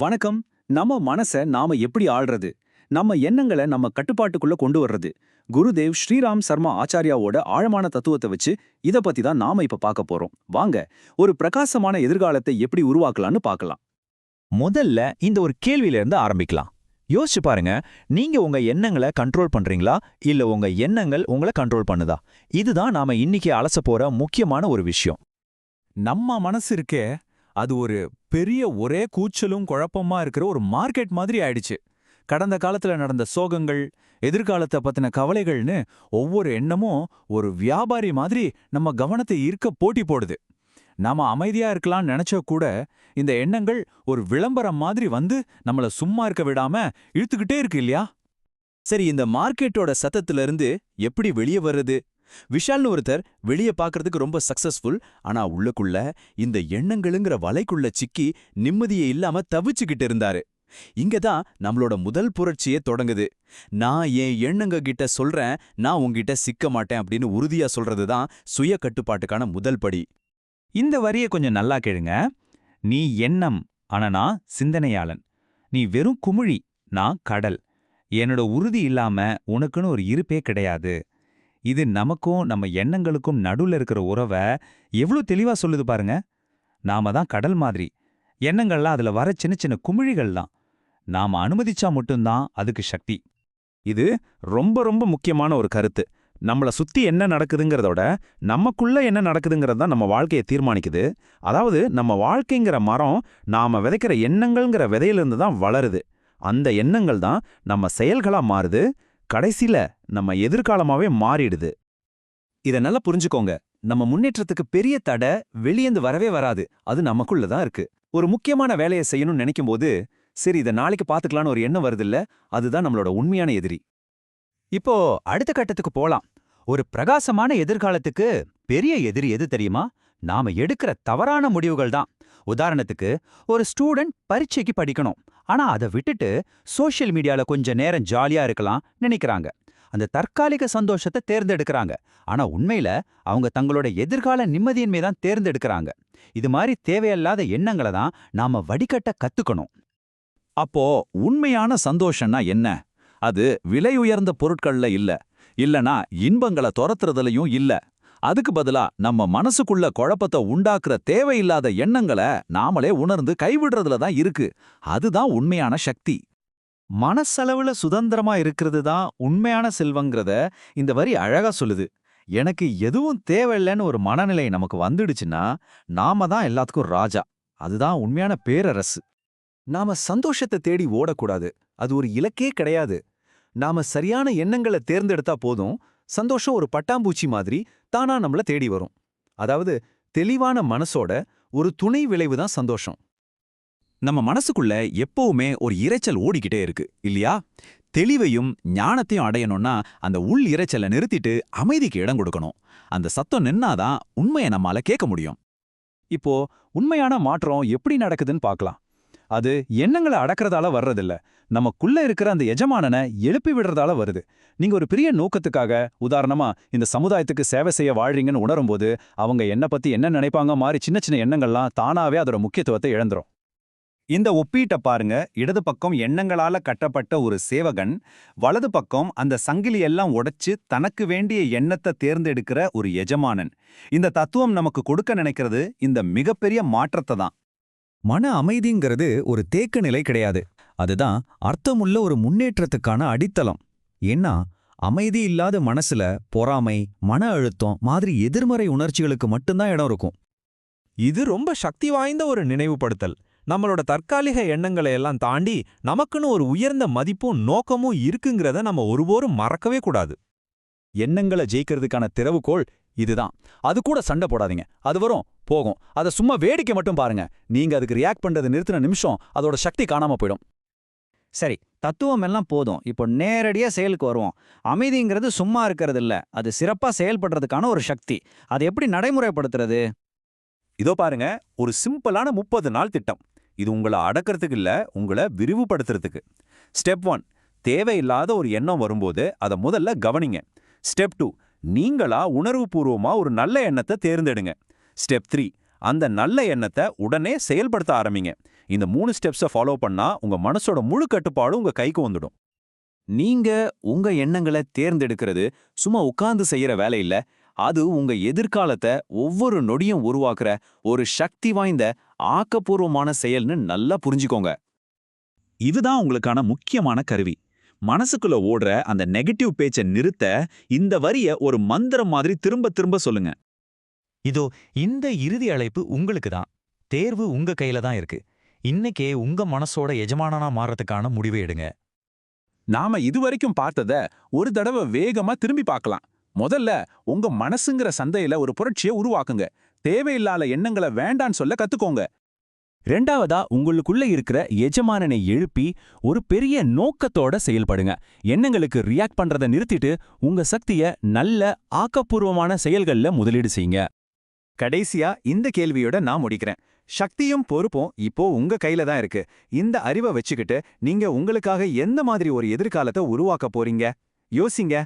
வணக்கம். நம்ம மனச நாம எப்படி ஆள்றது? நம்ம எண்ணங்களை நம்ம கட்டுப்பாட்டுக்குள்ள கொண்டு வர்றது. குருதேவ் ஸ்ரீராம் சர்மா ஆச்சாரியாவோட ஆழமான தத்துவத்தை வச்சு இத பத்தி தான் நாம இப்ப பார்க்க போறோம். வாங்க ஒரு பிரகாசமான எதிர்காலத்தை எப்படி உருவாக்கலாம்னு பார்க்கலாம். முதல்ல இந்த ஒரு கேள்வியில இருந்து ஆரம்பிக்கலாம். யோசிச்சு பாருங்க நீங்க உங்க எண்ணங்களை கண்ட்ரோல் பண்றீங்களா? இல்ல உங்க எண்ணங்கள் உங்களை கண்ட்ரோல் பண்ணுதா? இதுதான் நாம இன்னைக்கு அலச போற முக்கியமான ஒரு விஷயம். நம்ம மனசு இருக்கே அது ஒரு பெரிய ஒரே கூச்சலும் குழப்பமா இருக்கிற ஒரு மார்க்கெட் மாதிரி ஆயிடுச்சு. கடந்த காலத்துல நடந்த சோகங்கள் எதிர்காலத்தை பத்தின கவலைகள்னு ஒவ்வொரு எண்ணமும் ஒரு வியாபாரி மாதிரி நம்ம கவனத்தை ஈர்க்க போட்டி போடுது. நாம அமைதியா இருக்கலாம்னு நினைச்சா கூட இந்த எண்ணங்கள் ஒரு விளம்பரம் மாதிரி வந்து நம்மள சும்மா இருக்க விடாம இழுத்துக்கிட்டே இருக்கு இல்லையா? சரி இந்த மார்க்கெட்டோட சத்தத்துல இருந்து எப்படி வெளியே வர்றது? விஷால்னு ஒருத்தர் வெளியே பார்க்கறதுக்கு ரொம்ப சக்சஸ்ஃபுல் ஆனா உள்ளுக்குள்ள இந்த எண்ணங்களுங்கிற வலைக்குள்ள சிக்கி நிம்மதியே இல்லாம தவிச்சுக்கிட்டு இருந்தாரு. இங்க தான் நம்மளோட முதல் புரட்சியே தொடங்குது. நான் என் எண்ணங்க கிட்ட சொல்றேன் நான் உன்கிட்ட சிக்க மாட்டேன் அப்படின்னு உறுதியா சொல்றது தான் சுய கட்டுப்பாட்டுக்கான முதல் படி. இந்த வரியை கொஞ்சம் நல்லா கேளுங்க. நீ எண்ணம் ஆனா நான் சிந்தனையாளன். நீ வெறும் குமிழி நான் கடல். என்னோட உறுதி இல்லாம உனக்குன்னு ஒரு இருப்பே கிடையாது. இது நமக்கும் நம்ம எண்ணங்களுக்கும் நடுவுல இருக்கிற உறவை எவ்வளோ தெளிவா சொல்லுது பாருங்க. நாம தான் கடல் மாதிரி. எண்ணங்கள்லாம் அதுல வர சின்ன சின்ன குமிழிகள் தான். நாம அனுமதிச்சா மட்டும்தான் அதுக்கு சக்தி. இது ரொம்ப ரொம்ப முக்கியமான ஒரு கருத்து. நம்மள சுத்தி என்ன நடக்குதுங்கிறதோட நமக்குள்ள என்ன நடக்குதுங்கிறது தான் நம்ம வாழ்க்கையை தீர்மானிக்குது. அதாவது நம்ம வாழ்க்கைங்கிற மரம் நாம விதைக்கிற எண்ணங்கள்ங்கிற விதையிலிருந்து தான் வளருது. அந்த எண்ணங்கள் தான் நம்ம செயல்களா மாறுது. கடைசியில நம்ம எதிர்காலமாவே மாறிடுது. இத நல்லா புரிஞ்சுக்கோங்க. நம்ம முன்னேற்றத்துக்கு பெரிய தடை வெளியேந்து வரவே வராது. அது நமக்குள்ள தான் இருக்கு. ஒரு முக்கியமான வேலையை செய்யணும்னு நினைக்கும் போது சரி இத நாளைக்கு பாத்துக்கலாம்னு ஒரு எண்ணம் வருதில்ல அதுதான் நம்மளோட உண்மையான எதிரி. இப்போ அடுத்த கட்டத்துக்கு போலாம். ஒரு பிரகாசமான எதிர்காலத்துக்கு பெரிய எதிரி எது தெரியுமா? நாம எடுக்கிற தவறான முடிவுகள் தான். உதாரணத்துக்கு ஒரு ஸ்டூடெண்ட் பரீட்சைக்கு படிக்கணும். ஆனா அதை விட்டுட்டு சோஷியல் மீடியால கொஞ்ச நேரம் ஜாலியா இருக்கலாம் நினைக்கிறாங்க. அந்த தற்காலிக சந்தோஷத்தை தேர்ந்தெடுக்கறாங்க. ஆனா உண்மையில அவங்க தங்களோட எதிர்கால நிம்மதியின்மை தான் தேர்ந்தெடுக்கறாங்க. இது மாதிரி தேவையில்லாத எண்ணங்களை தான் நாம வடிகட்ட கத்துக்கணும். அப்போ உண்மையான சந்தோஷம்னா என்ன? அது விலை உயர்ந்த பொருட்கள்ல இல்ல. இல்லனா இன்பங்களை துரத்துறதுலயும் இல்ல. அதுக்கு பதிலா நம்ம மனசுக்குள்ள குழப்பத்தை உண்டாக்குற தேவையில்லாத எண்ணங்களை நாமளே உணர்ந்து கைவிடுறதுல தான் இருக்கு. அதுதான் உண்மையான சக்தி. மனசளவுல சுதந்திரமா இருக்கிறது தான் உண்மையான செல்வங்கிறத இந்த வரி அழகா சொல்லுது. எனக்கு எதுவும் தேவையில்லைன்னு ஒரு மனநிலை நமக்கு வந்துடுச்சுன்னா நாம தான் எல்லாத்துக்கும் ராஜா. அதுதான் உண்மையான பேரரசு. நாம சந்தோஷத்தை தேடி ஓடக்கூடாது. அது ஒரு இலக்கே கிடையாது. நாம சரியான எண்ணங்களை தேர்ந்தெடுத்தா போதும். சந்தோஷம் ஒரு பட்டாம்பூச்சி மாதிரி தானா நம்மள தேடி வரும். அதாவது தெளிவான மனசோட ஒரு துணை விளைவு தான் சந்தோஷம். நம்ம மனசுக்குள்ள எப்பவுமே ஒரு இரைச்சல் ஓடிக்கிட்டே இருக்கு இல்லையா? தெளிவையும் ஞானத்தையும் அடையணும்னா அந்த உள் இறைச்சலை நிறுத்திட்டு அமைதிக்கு இடம் கொடுக்கணும். அந்த சத்தம் நின்னாதான் உண்மையை நம்மால கேட்க முடியும். இப்போ உண்மையான மாற்றம் எப்படி நடக்குதுன்னு பார்க்கலாம். அது எண்ணங்களை அடக்கிறதால வர்றதில்ல. நமக்குள்ள இருக்கிற அந்த எஜமானனை எழுப்பி விடுறதால வருது. நீங்க ஒரு பெரிய நோக்கத்துக்காக உதாரணமா இந்த சமுதாயத்துக்கு சேவை செய்ய வாழ்றீங்கன்னு உணரும்போது அவங்க என்ன பத்தி என்ன நினைப்பாங்க மாதிரி சின்ன சின்ன எண்ணங்கள்லாம் தானாவே அதோட முக்கியத்துவத்தை இழந்துரும். இந்த ஒப்பீட்டை பாருங்க. இடது பக்கம் எண்ணங்களால கட்டப்பட்ட ஒரு சேவகன் வலது பக்கம் அந்த சங்கிலி எல்லாம் உடைச்சு தனக்கு வேண்டிய எண்ணத்தை தேர்ந்தெடுக்கிற ஒரு எஜமானன். இந்த தத்துவம் நமக்கு கொடுக்க நினைக்கிறது இந்த மிகப்பெரிய மாற்றத்தை தான். மன அமைதிங்கிறது ஒரு தேக்க நிலை கிடையாது. அதுதான் அர்த்தமுள்ள ஒரு முன்னேற்றத்துக்கான அடித்தளம். ஏன்னா அமைதி இல்லாத மனசுல பொறாமை மன அழுத்தம் மாதிரி எதிர்மறை உணர்ச்சிகளுக்கு மட்டும்தான் இடம் இருக்கும். இது ரொம்ப சக்தி வாய்ந்த ஒரு நினைவுபடுத்தல். நம்மளோட தற்காலிக எண்ணங்களை எல்லாம் தாண்டி நமக்குன்னு ஒரு உயர்ந்த மதிப்பும் நோக்கமும் இருக்குங்கிறத நம்ம ஒருபோரும் மறக்கவே கூடாது. எண்ணங்களை ஜெயிக்கிறதுக்கான திறவுகோள் இதுதான். அது கூட சண்டை போடாதீங்க. அது வரும் போகும். அதை சும்மா வேடிக்கை மட்டும் பாருங்க. நீங்க அதுக்கு ரியாக்ட் பண்றது நிறுத்தின நிமிஷம் அதோட சக்தி காணாம போயிடும். சரி தத்துவம் எல்லாம் போதும். இப்போ நேரடியா செயலுக்கு வருவோம். அமைதிங்கிறது சும்மா இருக்கிறது இல்ல அது சிறப்பா செயல்படுறதுக்கான ஒரு சக்தி. அதை எப்படி நடைமுறைப்படுத்துறது? இதோ பாருங்க ஒரு சிம்பிளான முப்பது நாள் திட்டம். இது உங்களை அடக்கிறதுக்கு இல்ல உங்களை விரிவுபடுத்துறதுக்கு. ஸ்டெப் ஒன் தேவையில்லாத ஒரு எண்ணம் வரும்போது அதை முதல்ல கவனிங்க. ஸ்டெப் டூ நீங்களா உணர்வுபூர்வமா ஒரு நல்ல எண்ணத்தை தேர்ந்தெடுங்க. ஸ்டெப் த்ரீ அந்த நல்ல எண்ணத்தை உடனே செயல்படுத்த ஆரம்பிங்க. இந்த மூணு ஸ்டெப்ஸை ஃபாலோ பண்ணா உங்க மனசோட முழு கட்டுப்பாடும் உங்க கைக்கு வந்துடும். நீங்க உங்க எண்ணங்களை தேர்ந்தெடுக்கிறது சும்மா உட்கார்ந்து செய்யற வேலை இல்ல. அது உங்க எதிர்காலத்தை ஒவ்வொரு நொடியும் உருவாக்குற ஒரு சக்தி வாய்ந்த ஆக்கப்பூர்வமான செயல்னு நல்லா புரிஞ்சுக்கோங்க. இதுதான் உங்களுக்கான முக்கியமான கருவி. மனசுக்குள்ள ஓடுற அந்த நெகட்டிவ் பேச்சை நிறுத்த இந்த வரிய ஒரு மந்திரம் மாதிரி திரும்ப திரும்ப சொல்லுங்க. இதோ இந்த இறுதி அழைப்பு உங்களுக்கு தான். தேர்வு உங்க கையில தான் இருக்கு. இன்னைக்கே உங்க மனசோட எஜமானனா மாறதுக்கான முடிவை எடுங்க. நாம இதுவரைக்கும் பார்த்தத ஒரு தடவை வேகமா திரும்பி பார்க்கலாம். முதல்ல உங்க மனசுங்கிற சந்தையில ஒரு புரட்சியை உருவாக்குங்க. தேவையில்லாத எண்ணங்களை வேண்டான்னு சொல்ல கத்துக்கோங்க. ரெண்டாவதா உங்களுக்குள்ள இருக்கிற எஜமானனை எழுப்பி ஒரு பெரிய நோக்கத்தோட செயல்படுங்க. எண்ணங்களுக்கு ரியாக்ட் பண்றத நிறுத்திட்டு உங்க சக்திய நல்ல ஆக்கப்பூர்வமான செயல்கள்ல முதலீடு செய்யுங்க. கடைசியா இந்த கேள்வியோட நான் முடிக்கிறேன். சக்தியும் பொறுப்பும் இப்போ உங்க கையில தான் இருக்கு. இந்த அறிவை வச்சுக்கிட்டு நீங்க உங்களுக்காக எந்த மாதிரி ஒரு எதிர்காலத்தை உருவாக்க போறீங்க? யோசிங்க.